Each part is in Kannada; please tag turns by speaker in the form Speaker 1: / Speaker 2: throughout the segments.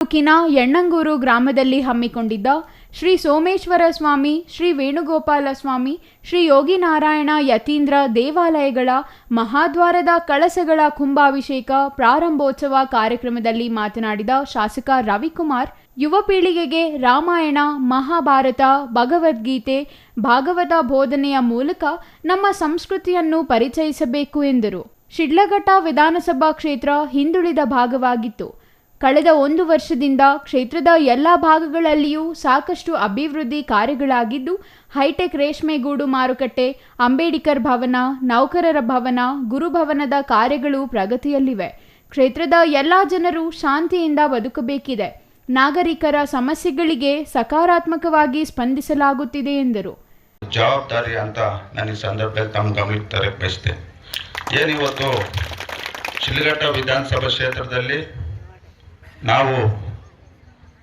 Speaker 1: ತಾಲೂಕಿನ ಯಣ್ಣಂಗೂರು ಗ್ರಾಮದಲ್ಲಿ ಹಮ್ಮಿಕೊಂಡಿದ್ದ ಶ್ರೀ ಸೋಮೇಶ್ವರ ಸ್ವಾಮಿ, ಶ್ರೀ ವೇಣುಗೋಪಾಲ ಸ್ವಾಮಿ, ಶ್ರೀ ಯೋಗಿನಾರಾಯಣ ಯತೀಂದ್ರ ದೇವಾಲಯಗಳ ಮಹಾದ್ವಾರದ ಕಳಸಗಳ ಕುಂಭಾಭಿಷೇಕ ಪ್ರಾರಂಭೋತ್ಸವ ಕಾರ್ಯಕ್ರಮದಲ್ಲಿ ಮಾತನಾಡಿದ ಶಾಸಕ ರವಿಕುಮಾರ್, ಯುವ ಪೀಳಿಗೆಗೆ ರಾಮಾಯಣ, ಮಹಾಭಾರತ, ಭಗವದ್ಗೀತೆ, ಭಾಗವತ ಬೋಧನೆಯ ಮೂಲಕ ನಮ್ಮ ಸಂಸ್ಕೃತಿಯನ್ನು ಪರಿಚಯಿಸಬೇಕು ಎಂದರು. ಶಿಡ್ಲಘಟ್ಟ ವಿಧಾನಸಭಾ ಕ್ಷೇತ್ರ ಹಿಂದುಳಿದ ಭಾಗವಾಗಿತ್ತು. ಕಳೆದ ಒಂದು ವರ್ಷದಿಂದ ಕ್ಷೇತ್ರದ ಎಲ್ಲ ಭಾಗಗಳಲ್ಲಿಯೂ ಸಾಕಷ್ಟು ಅಭಿವೃದ್ಧಿ ಕಾರ್ಯಗಳಾಗಿದ್ದು, ಹೈಟೆಕ್ ರೇಷ್ಮೆಗೂಡು ಮಾರುಕಟ್ಟೆ, ಅಂಬೇಡ್ಕರ್ ಭವನ, ನೌಕರರ ಭವನ ಗುರುಭವನದ ಕಾರ್ಯಗಳು ಪ್ರಗತಿಯಲ್ಲಿವೆ. ಕ್ಷೇತ್ರದ ಎಲ್ಲ ಜನರು ಶಾಂತಿಯಿಂದ ಬದುಕಬೇಕಿದೆ. ನಾಗರಿಕರ ಸಮಸ್ಯೆಗಳಿಗೆ ಸಕಾರಾತ್ಮಕವಾಗಿ ಸ್ಪಂದಿಸಲಾಗುತ್ತಿದೆ ಎಂದರು.
Speaker 2: ಜವಾಬ್ದಾರಿ ಅಂತ ನಾನು ಈ ಸಂದರ್ಭದಲ್ಲಿ ತಮ್ಮ ಗಮನಕ್ಕೆ ತರಕ್ಕೆ ಬಯಸ್ತೆ ಏನಿವತ್ತು ಶಿಲ್ಘಟ್ಟ ವಿಧಾನಸಭಾ ಕ್ಷೇತ್ರದಲ್ಲಿ ನಾವು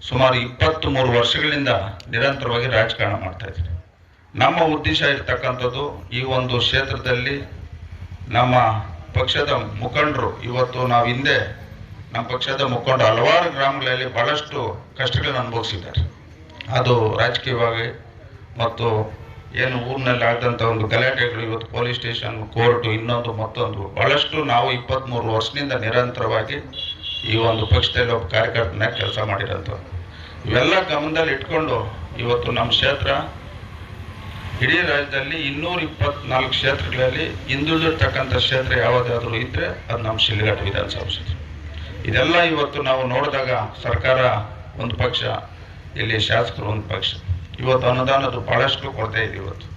Speaker 2: ಸುಮಾರು ಇಪ್ಪತ್ತು ಮೂರು ವರ್ಷಗಳಿಂದ ನಿರಂತರವಾಗಿ ರಾಜಕಾರಣ ಮಾಡ್ತಾ ಇದ್ದೀವಿ. ನಮ್ಮ ಉದ್ದೇಶ ಇರ್ತಕ್ಕಂಥದ್ದು ಈ ಒಂದು ಕ್ಷೇತ್ರದಲ್ಲಿ ನಮ್ಮ ಪಕ್ಷದ ಮುಖಂಡರು, ಇವತ್ತು ನಾವು ಹಿಂದೆ ನಮ್ಮ ಪಕ್ಷದ ಮುಖಂಡ ಹಲವಾರು ಗ್ರಾಮಗಳಲ್ಲಿ ಭಾಳಷ್ಟು ಕಷ್ಟಗಳನ್ನು ಅನುಭವಿಸಿದ್ದಾರೆ. ಅದು ರಾಜಕೀಯವಾಗಿ ಮತ್ತು ಏನು ಊರಿನಲ್ಲಿ ಆದಂಥ ಒಂದು ಗಲಾಟೆಗಳು, ಇವತ್ತು ಪೊಲೀಸ್ ಸ್ಟೇಷನ್, ಕೋರ್ಟು ಇನ್ನೊಂದು ಮತ್ತೊಂದು ಭಾಳಷ್ಟು ನಾವು ಇಪ್ಪತ್ತ್ಮೂರು ವರ್ಷದಿಂದ ನಿರಂತರವಾಗಿ ಈ ಒಂದು ಪಕ್ಷದಲ್ಲಿ ಒಬ್ಬ ಕಾರ್ಯಕರ್ತನ ಕೆಲಸ ಮಾಡಿರೋಂಥದ್ದು ಇವೆಲ್ಲ ಗಮನದಲ್ಲಿ ಇಟ್ಕೊಂಡು ಇವತ್ತು ನಮ್ಮ ಕ್ಷೇತ್ರ ಇಡೀ ರಾಜ್ಯದಲ್ಲಿ ಇನ್ನೂರ ಇಪ್ಪತ್ನಾಲ್ಕು ಕ್ಷೇತ್ರಗಳಲ್ಲಿ ಹಿಂದುಳಿದಿರ್ತಕ್ಕಂಥ ಕ್ಷೇತ್ರ ಯಾವುದಾದ್ರೂ ಇದ್ದರೆ ಅದು ನಮ್ಮ ಶಿಲ್ಘಟ್ಟ ವಿಧಾನಸಭಾ ಕ್ಷೇತ್ರ. ಇದೆಲ್ಲ ಇವತ್ತು ನಾವು ನೋಡಿದಾಗ ಸರ್ಕಾರ ಒಂದು ಪಕ್ಷ, ಇಲ್ಲಿ ಶಾಸಕರು ಒಂದು ಪಕ್ಷ. ಇವತ್ತು ಅನುದಾನದ್ದು ಭಾಳಷ್ಟು ಕೊಡ್ತಾ ಇದೆ ಇವತ್ತು.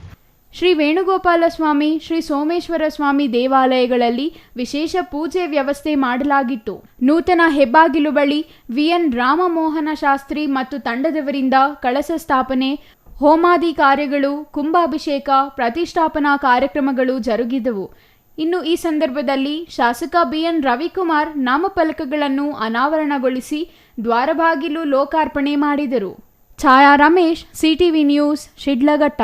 Speaker 1: ಶ್ರೀ ವೇಣುಗೋಪಾಲ ಸ್ವಾಮಿ ಶ್ರೀ ಸೋಮೇಶ್ವರ ಸ್ವಾಮಿ ದೇವಾಲಯಗಳಲ್ಲಿ ವಿಶೇಷ ಪೂಜೆ ವ್ಯವಸ್ಥೆ ಮಾಡಲಾಗಿತ್ತು. ನೂತನ ಹೆಬ್ಬಾಗಿಲು ಬಳಿ ವಿಎನ್ ರಾಮಮೋಹನ ಶಾಸ್ತ್ರಿ ಮತ್ತು ತಂಡದವರಿಂದ ಕಳಸ ಸ್ಥಾಪನೆ, ಹೋಮಾದಿ ಕಾರ್ಯಗಳು, ಕುಂಭಾಭಿಷೇಕ, ಪ್ರತಿಷ್ಠಾಪನಾ ಕಾರ್ಯಕ್ರಮಗಳು ಜರುಗಿದವು. ಇನ್ನು ಈ ಸಂದರ್ಭದಲ್ಲಿ ಶಾಸಕ ಬಿಎನ್ ರವಿಕುಮಾರ್ ನಾಮಫಲಕಗಳನ್ನು ಅನಾವರಣಗೊಳಿಸಿ ದ್ವಾರಬಾಗಿಲು ಲೋಕಾರ್ಪಣೆ ಮಾಡಿದರು. Chhaya Ramesh CTV news, Shidlaghatta.